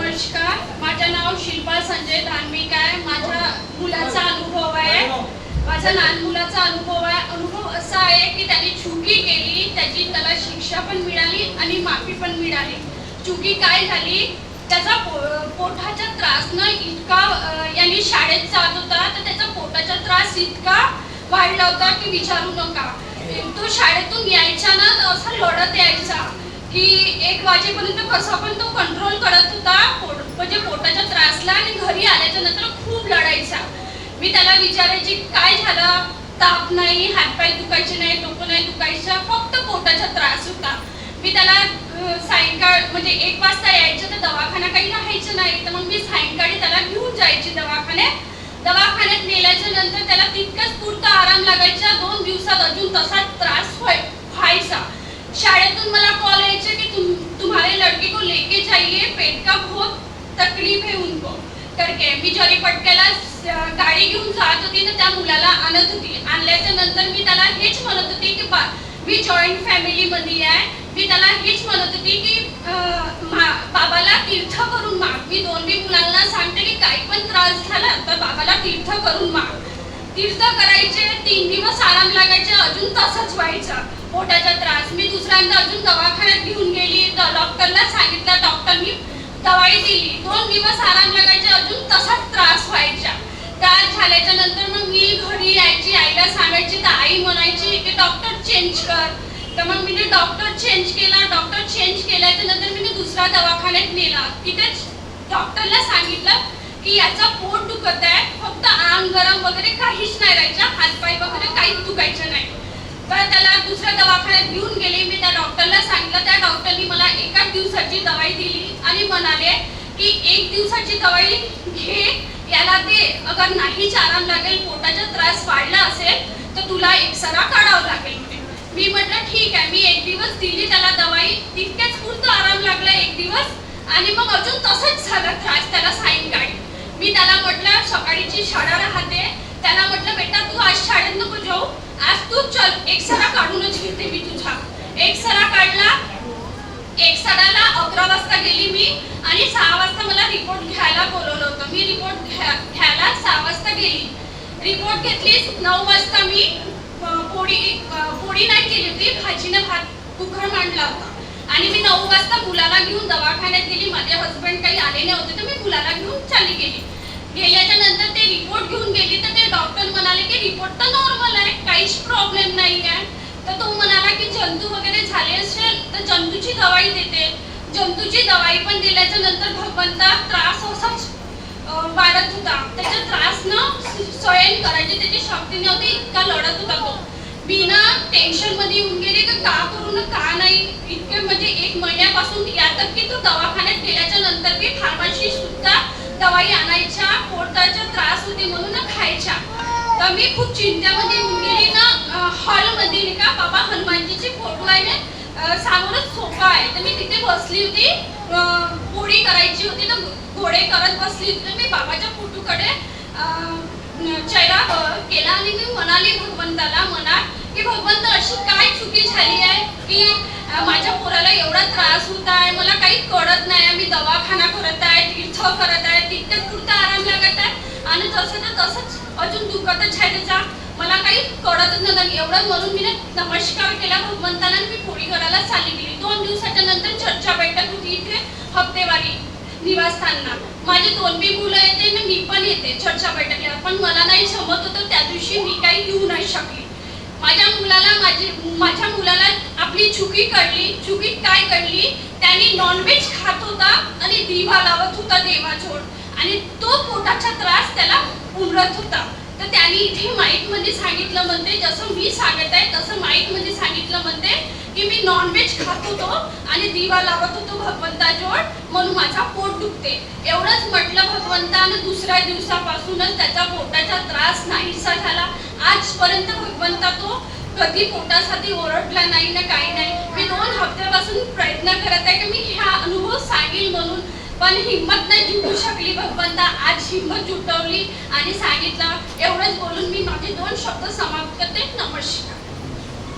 नमस्कार. माझं नाव शिल्पा संजय धार्मिक आहे. माझ्या मुलाचा अनुभव आहे. माझा लहान मुलाचा अनुभव आहे. अनुभव असा आहे की त्याने चुकी केली त्याची त्याला शिक्षा पण मिळाली आणि माफी पण मिळाली. चुकी काय झाली? त्याचा पो- पोटाचा त्रासनं इतका यांनी शाळेत जात होता तर त्याचा पोटाचा त्रास इतका वाढला होता की विचारू नका. तो शाळेतून यायचा ना असा लढत यायचा की एक वाजेपर्यंत कसा पण तो कंट्रोल करत होता. पोट म्हणजे पोटाच्या त्रासला आणि घरी आल्याच्यानंतर खूप लढायचा. मी त्याला विचारायची काय झालं? ताप नाही हातपाय दुखायचे नाही डोकं नाही दुखायचं फक्त पोटाचा त्रास होता. मी त्याला सायंकाळ म्हणजे एक वाजता यायचं तर दवाखाना काही राहायचं नाही तर मग मी सायंकाळी त्याला घेऊन जायची दवाखान्यात दवाखान्यात नेल्याच्या नंतर त्याला तितकाच पुरता आराम लागायचा दोन दिवसात अजून तसा त्रास व्हाय व्हायचा शाळेतून मला कॉल यायचे की तुम तुम्हारे लड़के को लेके जाइए बहुत तकलीफ आहे उनको करके मी जरीपटक्याला स- गाडी घेऊन जात होती तर त्या मुलाला आणत होती. आणल्याच्या नंतर मी त्याला हेच म्हणत होती की बा मी जॉईंट फॅमिली मध्ये आहे. मी त्याला हेच म्हणत होती की बाबाला तीर्थ करून माग. मी दोन्ही मुलांना सांगते की काही पण त्रास झाला तर बाबाला तीर्थ करून माग. तीर्थ करायचे तीन दिवस आराम लागायचे अजून तसंच व्हायचं. पोटाचा त्रास. मी दुसऱ्यांदा अजून दवाखान्यात घेऊन गेली. तर डॉक्टरला सांगितलं डॉक्टर मी दवाई दिली. दोन दिवस आराम लागायचे अजून तसाच त्रास व्हायचा. त्रास झाल्याच्यानंतर मग मी घरी यायची आईला सांगायची तर आई म्हणायची की डॉक्टर चेंज कर. तर मग मी डॉक्टर चेंज केला. डॉक्टर चेंज केल्याच्यानंतर मी दुसऱ्या दवाखान्यात नेला. तिथेच डॉक्टरला सांगितलं की याचा पोट दुखत आहे. फक्त आम गरम वगैरे काहीच नाही राहायचं. हातपाय वगैरे काहीच दुखायचं नाही. तर त्याला दुसऱ्या दवाखान्यात घेऊन गेले. मी त्या डॉक्टरला सांगितलं त्या डॉक्टरनी मला एकाच दिवसाची दवाई दिली आणि म्हणाले की एक दिवसाची दवाई घे याला ते अगर नाहीच आराम लागेल पोटाचा त्रास वाढला असेल तर तुला एक्सरा काढावा लागेल. मी म्हटलं ठीक आहे. मी एक दिवस दिली त्याला दवाई. तितकेच पुरतं आराम लागला एक दिवस आणि मग अजून तसंच झाला. त्रास त्याला सायंकाळी मी त्याला म्हटलं सकाळीची शाळा राहते. त्याला म्हटलं बेटा तू आज शाळेत नको जाऊ. आज तू चल. एक सरा काढूनच घेते मी तुझा. एक सरा काढला एक सराला अकरा वाजता गेली मी आणि सहा वाजता मला रिपोर्ट घ्यायला बोलवलं होतं मी रिपोर्ट घ्या- घ्यायला सहा वाजता गेली घेतलीस. नऊ वाजता मी पोळी पोळी नाही केली होती. भाजीनं भात कुकर मांडला होता. आणि मी नऊ वाजता मुलाला घेऊन दवाखान्यात गेली. माझे हस्बंड काही आले नव्हते तर मी मुलाला घेऊन चाली गेली. गेल्याच्यानंतर ते रिपोर्ट घेऊन गेली तर ते डॉक्टर म्हणाले की रिपोर्ट तर नॉर्मल आहे काहीच प्रॉब्लेम नाही आहे. तर तो म्हणाला की जंतू वगैरे झाले असेल तर जंतूची दवाई देते. जंतूची दवाई पण दिल्याच्या नंतर भगवंता त्रास असाच वाढत होता. त्याचा त्रास न करायची त्याची शक्ती नव्हती इतका लढत होता तो. मी ना टेन्शनमध्ये येऊन गेले की का करू ना का नाही? इतके म्हणजे एक महिन्यापासून यातक की तो दवाखान्यात गेल्याच्यानंतर मी फार्माशी सुद्धा दवाई आणायच्या पोटाचा त्रास होते म्हणून ना खायच्या. तर मी खूप चिंतेमध्ये येऊन गेली ना हॉलमध्ये का? बाबा हनुमानजीचे फोटो आहे ना समोरच सोफा आहे. तर मी तिथे बसली होती अं, पोळी करायची होती तर घोडे करत बसली होती. तर मी बाबाच्या फोटोकडे अं, चेहरा केला आणि मी म्हणाली भगवंताला मनात की भगवंत अशी काय चुकी झाली आहे की माझ्या पोराला एवढा त्रास होत आहे मला काही कळत नाही मी दवाखाना करत आहे तीर्थ करत आहे तितक्यात पुरता आराम लागत आहे. आणि तसं तर तसंच अजून दुखतच आहे त्याचा. मला काही कळतच नाही एवढं म्हणून मी नमस्कार केला भगवंताला मी पोळी करायला चालली गेली. दोन दिवसाच्या नंतर चर्चा बैठक होती इथे हप्तेवारी. निवासस्थानला माझे दोन बी मुलं येते ना मी पण येते चर्चा बैठकीला. पण मला नाही जमत होतं त्या दिवशी मी काही येऊ नाही शकली. माझ्या मुलाला माझी माझ्या मुलाला आपली चुकी कळली. चुकी काय कळली? त्यांनी नॉनव्हेज खात होता आणि दिवा लावत होता देवाजोड आणि तो पोटाचा त्रास त्याला उमरत होता. तर त्याने इथे माईकमध्ये सांगितलं म्हणते जसं मी सांगत आहे तसं माईकमध्ये सांगितलं म्हणते की मी नॉनव्हेज खात होतो आणि दिवा लावत होतो भगवंताजवळ म्हणून माझा पोट दुखते. एवढंच म्हटलं भगवंतानं दुसऱ्या दिवसापासूनच त्याचा पोटाचा त्रास नाहीसा झाला. आजपर्यंत भगवंता तो कधी पोटासाठी ओरडला नाही ना काही नाही. मी दोन हफ्त्यापासून प्रयत्न करत आहे की मी हा अनुभव सांगेल म्हणून. पण हिंमत नाही जुटू शकली भगवंता. आज हिंमत जुटवली आणि सांगितलं. एवढंच बोलून मी माझे दोन शब्द समाप्त करते. नमस्कार.